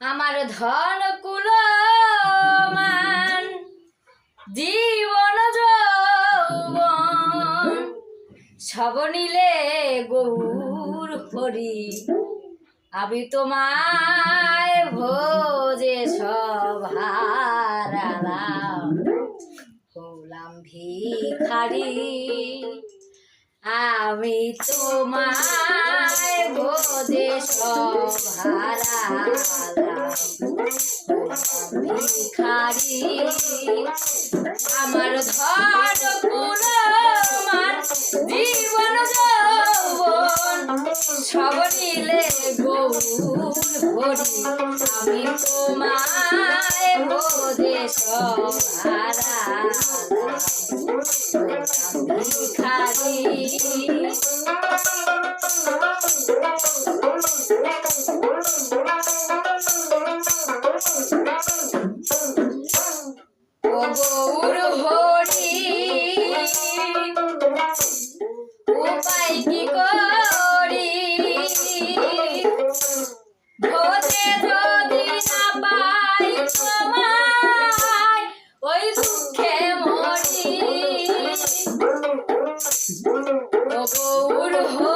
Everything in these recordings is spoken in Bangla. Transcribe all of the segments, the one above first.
আমার ধন কুল মান, জীবন সব নিলে গৌর হরি। আমি তোমায় ভোজে সব হলাম ভিখারি আমি তোমায় ভোজে সব ভিখারি আমার ধন কুলমান জীবন যৌবন সব নিলে গৌর হরি আমি তোমায় বোধে সব ভিখারি গৌর হরি উপায় কি করি? ভোজে যদি না পাই তোমায় ওই দুঃখে মরি গৌর হরি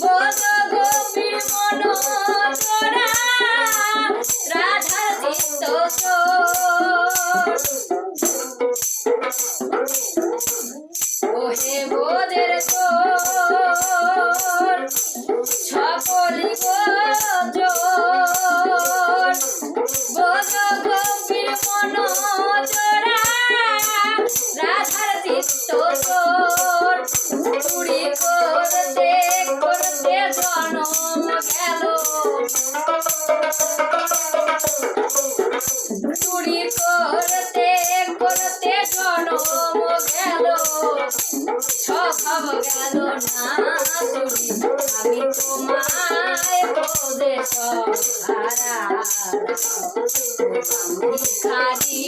বোধ গোপীর মন গেল না চুরি আমি তোমায় বোধে সব হারালাম ভিখারি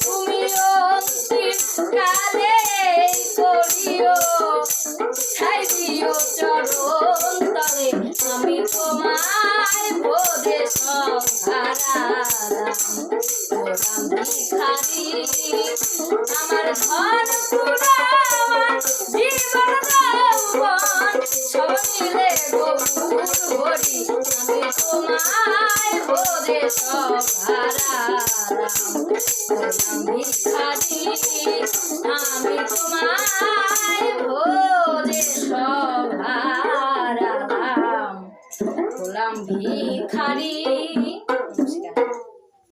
তুমি অন্তিম কালে করিও ছাই দিও চরণ তলে আমি তোমায় বোধে ভিখারি আমার ধন পুরাণ জীবন যৌবন সব মিলে গৌর হরি আমি তোমায় হারালাম গোলাম ভিখারি আমি তোমায় ভোরে সব হারালাম গোলাম ভিখারি